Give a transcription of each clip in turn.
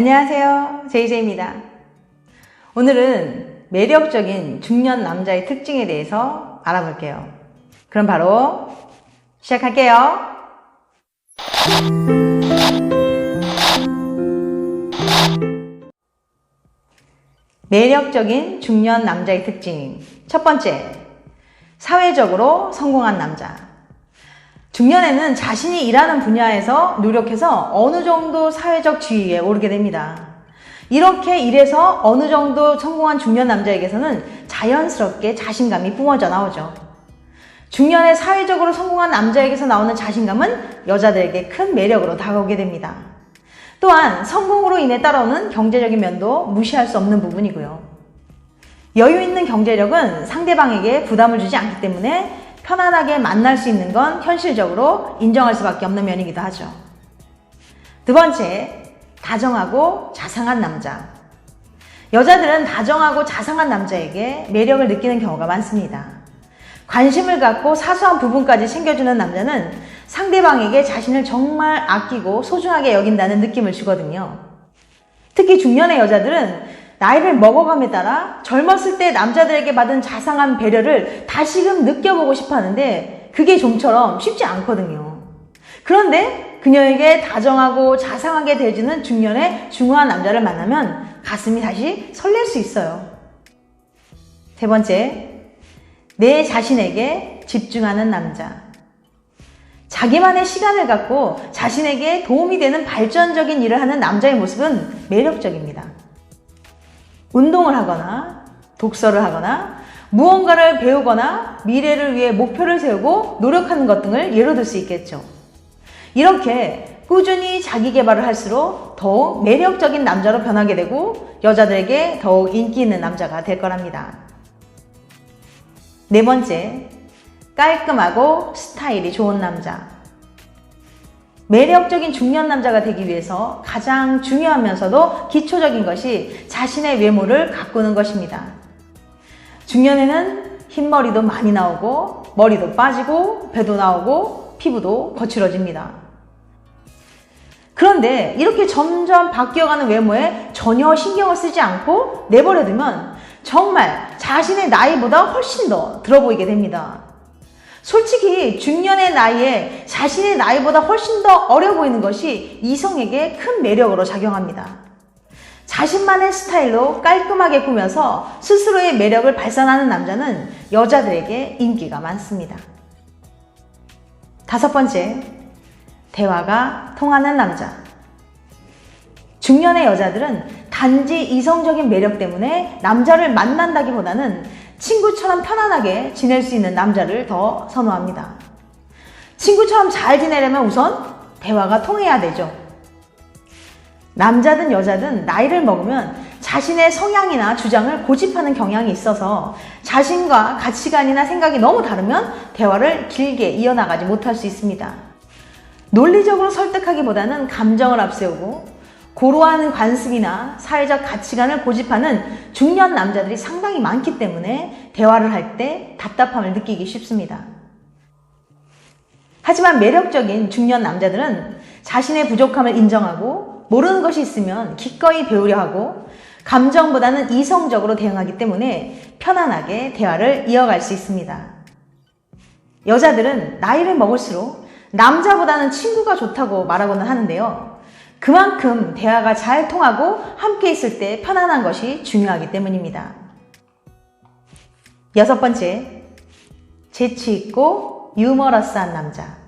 안녕하세요. 제이제입니다. 오늘은 매력적인 중년 남자의 특징에 대해서 알아볼게요. 그럼 바로 시작할게요. 매력적인 중년 남자의 특징. 첫 번째, 사회적으로 성공한 남자. 중년에는 자신이 일하는 분야에서 노력해서 어느 정도 사회적 지위에 오르게 됩니다. 이렇게 일해서 어느 정도 성공한 중년 남자에게서는 자연스럽게 자신감이 뿜어져 나오죠. 중년에 사회적으로 성공한 남자에게서 나오는 자신감은 여자들에게 큰 매력으로 다가오게 됩니다. 또한 성공으로 인해 따라오는 경제적인 면도 무시할 수 없는 부분이고요. 여유 있는 경제력은 상대방에게 부담을 주지 않기 때문에 편안하게 만날 수 있는 건 현실적으로 인정할 수밖에 없는 면이기도 하죠. 두 번째, 다정하고 자상한 남자. 여자들은 다정하고 자상한 남자에게 매력을 느끼는 경우가 많습니다. 관심을 갖고 사소한 부분까지 챙겨주는 남자는 상대방에게 자신을 정말 아끼고 소중하게 여긴다는 느낌을 주거든요. 특히 중년의 여자들은 나이를 먹어감에 따라 젊었을 때 남자들에게 받은 자상한 배려를 다시금 느껴보고 싶어 하는데 그게 좀처럼 쉽지 않거든요. 그런데 그녀에게 다정하고 자상하게 대해주는 중년의 중후한 남자를 만나면 가슴이 다시 설렐 수 있어요. 세 번째, 내 자신에게 집중하는 남자. 자기만의 시간을 갖고 자신에게 도움이 되는 발전적인 일을 하는 남자의 모습은 매력적입니다. 운동을 하거나 독서를 하거나 무언가를 배우거나 미래를 위해 목표를 세우고 노력하는 것 등을 예로 들 수 있겠죠. 이렇게 꾸준히 자기 개발을 할수록 더욱 매력적인 남자로 변하게 되고 여자들에게 더욱 인기 있는 남자가 될 거랍니다. 네 번째, 깔끔하고 스타일이 좋은 남자. 매력적인 중년 남자가 되기 위해서 가장 중요하면서도 기초적인 것이 자신의 외모를 가꾸는 것입니다. 중년에는 흰머리도 많이 나오고, 머리도 빠지고, 배도 나오고, 피부도 거칠어집니다. 그런데 이렇게 점점 바뀌어가는 외모에 전혀 신경을 쓰지 않고 내버려두면 정말 자신의 나이보다 훨씬 더 들어 보이게 됩니다. 솔직히 중년의 나이에 자신의 나이보다 훨씬 더 어려 보이는 것이 이성에게 큰 매력으로 작용합니다. 자신만의 스타일로 깔끔하게 꾸며서 스스로의 매력을 발산하는 남자는 여자들에게 인기가 많습니다. 다섯 번째, 대화가 통하는 남자. 중년의 여자들은 단지 이성적인 매력 때문에 남자를 만난다기보다는 친구처럼 편안하게 지낼 수 있는 남자를 더 선호합니다. 친구처럼 잘 지내려면 우선 대화가 통해야 되죠. 남자든 여자든 나이를 먹으면 자신의 성향이나 주장을 고집하는 경향이 있어서 자신과 가치관이나 생각이 너무 다르면 대화를 길게 이어나가지 못할 수 있습니다. 논리적으로 설득하기보다는 감정을 앞세우고 고루한 관습이나 사회적 가치관을 고집하는 중년 남자들이 상당히 많기 때문에 대화를 할 때 답답함을 느끼기 쉽습니다. 하지만 매력적인 중년 남자들은 자신의 부족함을 인정하고 모르는 것이 있으면 기꺼이 배우려 하고 감정보다는 이성적으로 대응하기 때문에 편안하게 대화를 이어갈 수 있습니다. 여자들은 나이를 먹을수록 남자보다는 친구가 좋다고 말하고는 하는데요. 그만큼 대화가 잘 통하고 함께 있을 때 편안한 것이 중요하기 때문입니다. 여섯 번째, 재치있고 유머러스한 남자.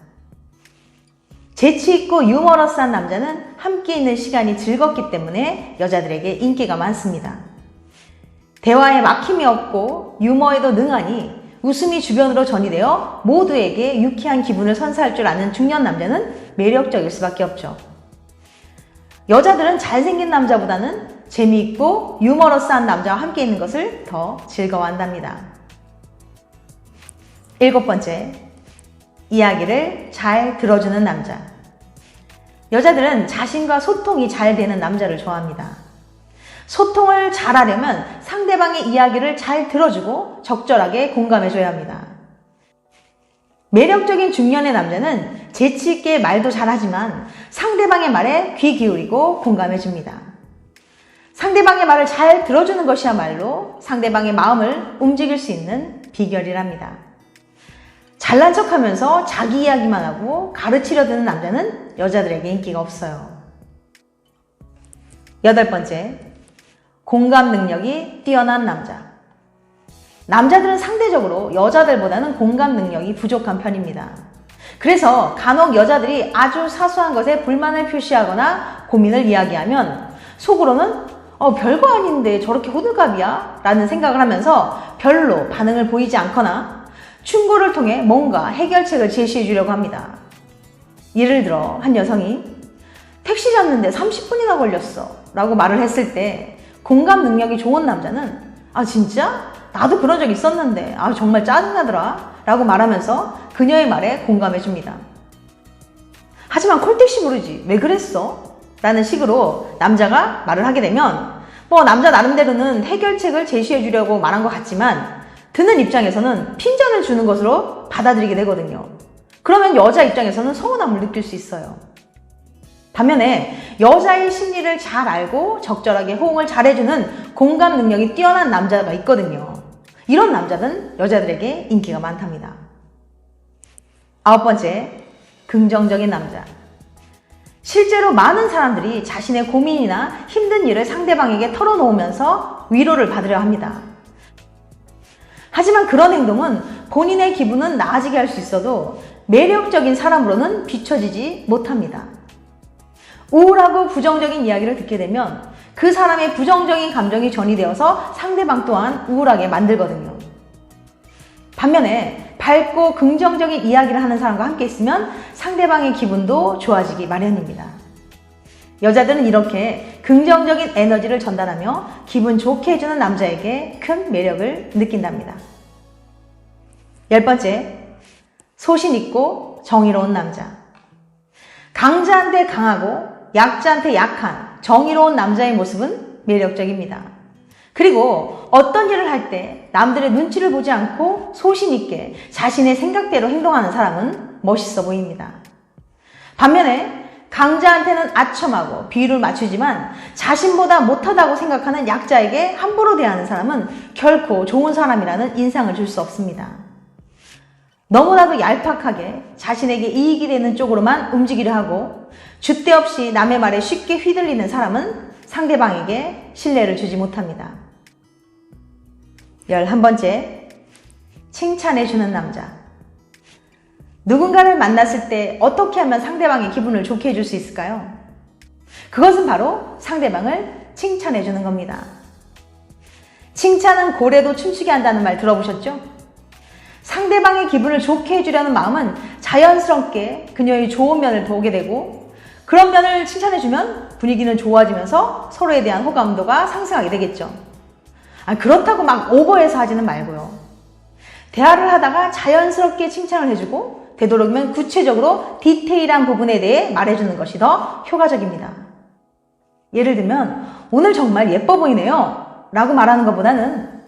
재치있고 유머러스한 남자는 함께 있는 시간이 즐겁기 때문에 여자들에게 인기가 많습니다. 대화에 막힘이 없고 유머에도 능하니 웃음이 주변으로 전이되어 모두에게 유쾌한 기분을 선사할 줄 아는 중년 남자는 매력적일 수밖에 없죠. 여자들은 잘생긴 남자보다는 재미있고 유머러스한 남자와 함께 있는 것을 더 즐거워한답니다. 일곱 번째, 이야기를 잘 들어주는 남자. 여자들은 자신과 소통이 잘 되는 남자를 좋아합니다. 소통을 잘 하려면 상대방의 이야기를 잘 들어주고 적절하게 공감해줘야 합니다. 매력적인 중년의 남자는 재치있게 말도 잘하지만 상대방의 말에 귀 기울이고 공감해 줍니다. 상대방의 말을 잘 들어주는 것이야말로 상대방의 마음을 움직일 수 있는 비결이랍니다. 잘난 척 하면서 자기 이야기만 하고 가르치려 드는 남자는 여자들에게 인기가 없어요. 여덟 번째, 공감 능력이 뛰어난 남자. 남자들은 상대적으로 여자들보다는 공감 능력이 부족한 편입니다. 그래서 간혹 여자들이 아주 사소한 것에 불만을 표시하거나 고민을 이야기하면 속으로는 어, 별거 아닌데 저렇게 호들갑이야? 라는 생각을 하면서 별로 반응을 보이지 않거나 충고를 통해 뭔가 해결책을 제시해 주려고 합니다. 예를 들어 한 여성이 택시 잡는데 30분이나 걸렸어 라고 말을 했을 때 공감 능력이 좋은 남자는 아 진짜? 나도 그런 적 있었는데 아 정말 짜증나더라 라고 말하면서 그녀의 말에 공감해 줍니다. 하지만 콜택시 부르지 왜 그랬어? 라는 식으로 남자가 말을 하게 되면 뭐 남자 나름대로는 해결책을 제시해 주려고 말한 것 같지만 듣는 입장에서는 핀잔을 주는 것으로 받아들이게 되거든요. 그러면 여자 입장에서는 서운함을 느낄 수 있어요. 반면에 여자의 심리를 잘 알고 적절하게 호응을 잘해주는 공감 능력이 뛰어난 남자가 있거든요. 이런 남자는 여자들에게 인기가 많답니다. 아홉 번째, 긍정적인 남자. 실제로 많은 사람들이 자신의 고민이나 힘든 일을 상대방에게 털어놓으면서 위로를 받으려 합니다. 하지만 그런 행동은 본인의 기분은 나아지게 할 수 있어도 매력적인 사람으로는 비춰지지 못합니다. 우울하고 부정적인 이야기를 듣게 되면 그 사람의 부정적인 감정이 전이되어서 상대방 또한 우울하게 만들거든요. 반면에 밝고 긍정적인 이야기를 하는 사람과 함께 있으면 상대방의 기분도 좋아지기 마련입니다. 여자들은 이렇게 긍정적인 에너지를 전달하며 기분 좋게 해주는 남자에게 큰 매력을 느낀답니다. 열 번째, 소신 있고 정의로운 남자. 강자한테 강하고 약자한테 약한 정의로운 남자의 모습은 매력적입니다. 그리고 어떤 일을 할 때 남들의 눈치를 보지 않고 소신 있게 자신의 생각대로 행동하는 사람은 멋있어 보입니다. 반면에 강자한테는 아첨하고 비율을 맞추지만 자신보다 못하다고 생각하는 약자에게 함부로 대하는 사람은 결코 좋은 사람이라는 인상을 줄 수 없습니다. 너무나도 얄팍하게 자신에게 이익이 되는 쪽으로만 움직이려 하고 줏대 없이 남의 말에 쉽게 휘둘리는 사람은 상대방에게 신뢰를 주지 못합니다. 열한 번째, 칭찬해주는 남자. 누군가를 만났을 때 어떻게 하면 상대방의 기분을 좋게 해줄 수 있을까요? 그것은 바로 상대방을 칭찬해주는 겁니다. 칭찬은 고래도 춤추게 한다는 말 들어보셨죠? 상대방의 기분을 좋게 해주려는 마음은 자연스럽게 그녀의 좋은 면을 보게 되고 그런 면을 칭찬해주면 분위기는 좋아지면서 서로에 대한 호감도가 상승하게 되겠죠. 아, 그렇다고 막 오버해서 하지는 말고요. 대화를 하다가 자연스럽게 칭찬을 해주고 되도록이면 구체적으로 디테일한 부분에 대해 말해주는 것이 더 효과적입니다. 예를 들면 오늘 정말 예뻐 보이네요 라고 말하는 것보다는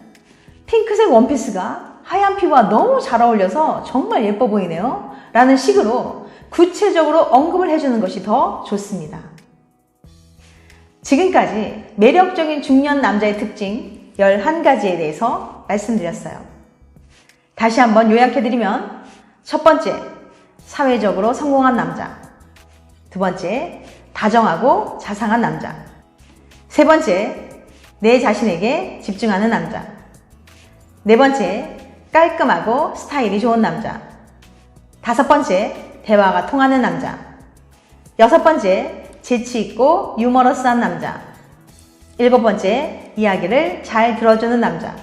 핑크색 원피스가 하얀 피부와 너무 잘 어울려서 정말 예뻐 보이네요 라는 식으로 구체적으로 언급을 해주는 것이 더 좋습니다. 지금까지 매력적인 중년 남자의 특징 11가지에 대해서 말씀드렸어요. 다시 한번 요약해드리면 첫 번째, 사회적으로 성공한 남자. 두 번째, 다정하고 자상한 남자. 세 번째, 내 자신에게 집중하는 남자. 네 번째, 깔끔하고 스타일이 좋은 남자. 다섯 번째, 대화가 통하는 남자. 여섯 번째, 재치 있고 유머러스한 남자. 일곱 번째, 이야기를 잘 들어주는 남자.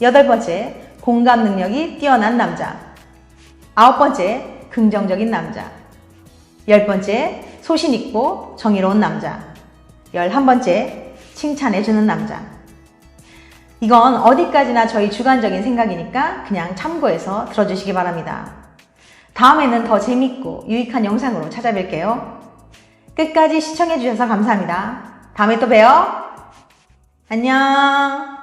여덟 번째, 공감 능력이 뛰어난 남자. 아홉 번째, 긍정적인 남자. 열 번째, 소신 있고 정의로운 남자. 열한 번째, 칭찬해주는 남자. 이건 어디까지나 저희 주관적인 생각이니까 그냥 참고해서 들어주시기 바랍니다. 다음에는 더 재밌고 유익한 영상으로 찾아뵐게요. 끝까지 시청해주셔서 감사합니다. 다음에 또 봬요. 안녕.